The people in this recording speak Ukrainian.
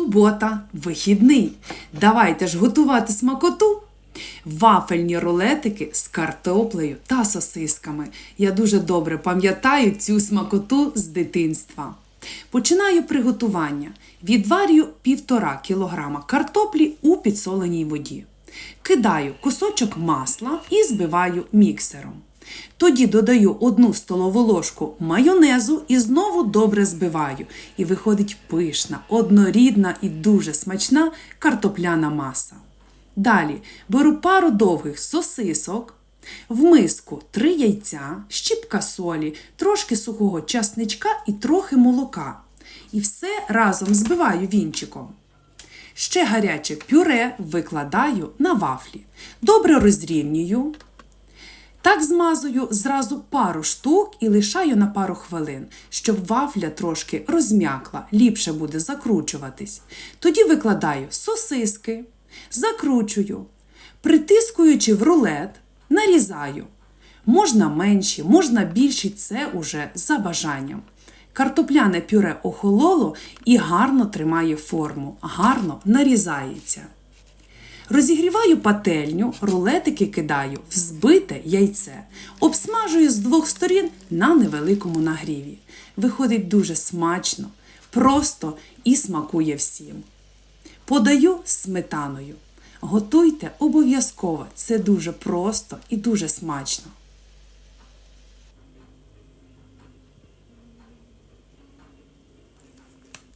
Субота, вихідний. Давайте ж готувати смакоту. Вафельні рулетики з картоплею та сосисками. Я дуже добре пам'ятаю цю смакоту з дитинства. Починаю приготування. Відварюю 1,5 кг картоплі у підсоленій воді. Кидаю кусочок масла і збиваю міксером. Тоді додаю одну столову ложку майонезу і знову добре збиваю. І виходить пишна, однорідна і дуже смачна картопляна маса. Далі беру пару довгих сосисок, в миску три яйця, щіпка солі, трошки сухого часничка і трохи молока. І все разом збиваю вінчиком. Ще гаряче пюре викладаю на вафлі. Добре розрівнюю. Так змазую зразу пару штук і лишаю на пару хвилин, щоб вафля трошки розм'якла, ліпше буде закручуватись. Тоді викладаю сосиски, закручую, притискуючи в рулет, нарізаю. Можна менші, можна більші, це уже за бажанням. Картопляне пюре охололо і гарно тримає форму, гарно нарізається. Розігріваю пательню, рулетики кидаю в збите яйце, обсмажую з двох сторін на невеликому нагріві. Виходить дуже смачно, просто і смакує всім. Подаю сметаною. Готуйте обов'язково, це дуже просто і дуже смачно.